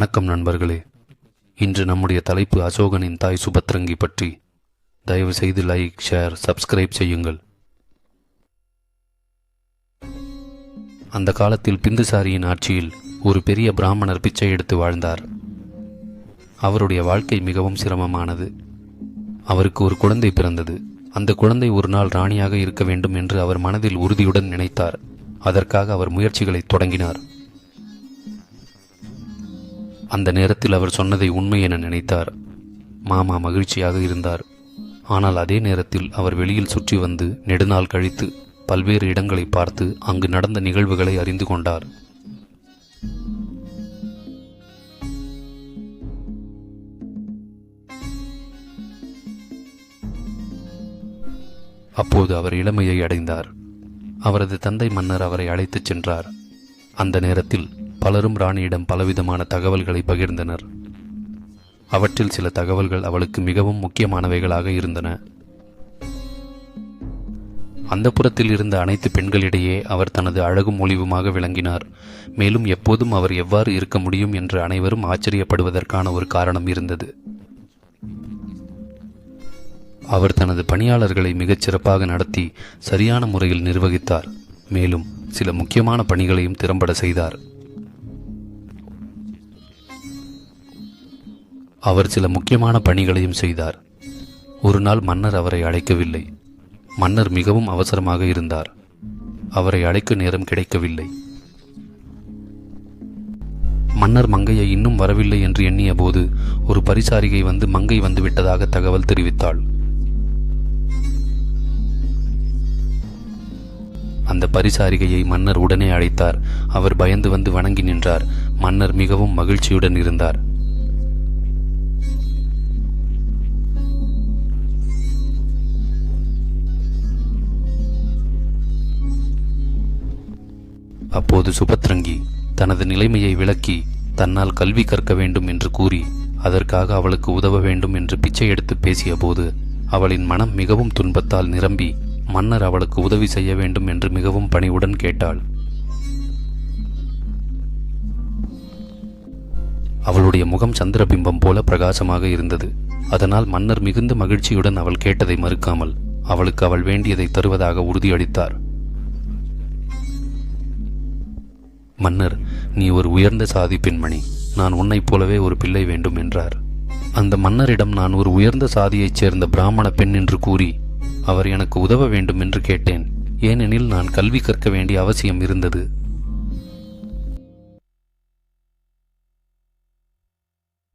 வணக்கம் நண்பர்களே. இன்று நம்முடைய தலைப்பு அசோகனின் தாய் சுபத்ரங்கி பற்றி. தயவு செய்து லைக் ஷேர் சப்ஸ்கிரைப் செய்யுங்கள். அந்த காலத்தில் பிந்துசாரியின் ஆட்சியில் ஒரு பெரிய பிராமணர் பிச்சை எடுத்து வாழ்ந்தார். அவருடைய வாழ்க்கை மிகவும் சிரமமானது. அவருக்கு ஒரு குழந்தை பிறந்தது. அந்த குழந்தை ஒரு நாள் ராணியாக இருக்க வேண்டும் என்று அவர் மனதில் உறுதியுடன் நினைத்தார். அதற்காக அவர் முயற்சிகளை தொடங்கினார். அந்த நேரத்தில் அவர் சொன்னதை உண்மை என நினைத்தார். மாமா மகிழ்ச்சியாக இருந்தார். ஆனால் அதே நேரத்தில் அவர் வெளியில் சுற்றி வந்து நெடுநாள் கழித்து பல்வேறு இடங்களை பார்த்து அங்கு நடந்த நிகழ்வுகளை அறிந்து கொண்டார். அப்போது அவர் இளமையை அடைந்தார். அவரது தந்தை மன்னர் அவரை அழைத்துச் சென்றார். அந்த நேரத்தில் பலரும் ராணியிடம் பலவிதமான தகவல்களை பகிர்ந்தனர். அவற்றில் சில தகவல்கள் அவளுக்கு மிகவும் முக்கியமானவைகளாக இருந்தன. அந்த புறத்தில் இருந்த அனைத்து பெண்களிடையே அவர் தனது அழகும் ஒளிவுமாக விளங்கினார். மேலும் எப்போதும் அவர் எவ்வாறு இருக்க முடியும் என்று அனைவரும் ஆச்சரியப்படுவதற்கான ஒரு காரணம் இருந்தது. அவர் தனது பணியாளர்களை மிகச் சிறப்பாக நடத்தி சரியான முறையில் நிர்வகித்தார். மேலும் சில முக்கியமான பணிகளையும் திறம்பட செய்தார். அவர் சில முக்கியமான பணிகளையும் செய்தார். ஒரு நாள் மன்னர் அவரை அழைக்கவில்லை. மன்னர் மிகவும் அவசரமாக இருந்தார். அவரை அழைக்க நேரம் கிடைக்கவில்லை. மன்னர் மங்கையை இன்னும் வரவில்லை என்று எண்ணிய போது ஒரு பரிசாரிகை வந்து மங்கை வந்துவிட்டதாக தகவல் தெரிவித்தாள். அந்த பரிசாரிகையை மன்னர் உடனே அழைத்தார். அவர் பயந்து வந்து வணங்கி நின்றார். மன்னர் மிகவும் மகிழ்ச்சியுடன் இருந்தார். அப்போது சுபத்ரங்கி தனது நிலைமையை விளக்கி தன்னால் கல்வி கற்க வேண்டும் என்று கூறி அதற்காக அவளுக்கு உதவ வேண்டும் என்று பிச்சை எடுத்து பேசியபோது அவளின் மனம் மிகவும் துன்பத்தால் நிரம்பி மன்னர் அவளுக்கு உதவி செய்ய வேண்டும் என்று மிகவும் பணிவுடன் கேட்டாள். அவளுடைய முகம் சந்திரபிம்பம் போல பிரகாசமாக இருந்தது. அதனால் மன்னர் மிகுந்த மகிழ்ச்சியுடன் அவள் கேட்டதை மறுக்காமல் அவளுக்கு அவள் வேண்டியதை தருவதாக உறுதியளித்தார். மன்னர் நீ ஒரு உயர்ந்த சாதி பெண்மணி. நான் உன்னைப் போலவே ஒரு பிள்ளை வேண்டும் என்றார். அந்த மன்னரிடம் நான் ஒரு உயர்ந்த சாதியைச் சேர்ந்த பிராமண பெண் என்று கூறி அவர் எனக்கு உதவ வேண்டும் என்று கேட்டேன். ஏனெனில் நான் கல்வி கற்க வேண்டிய அவசியம் இருந்தது.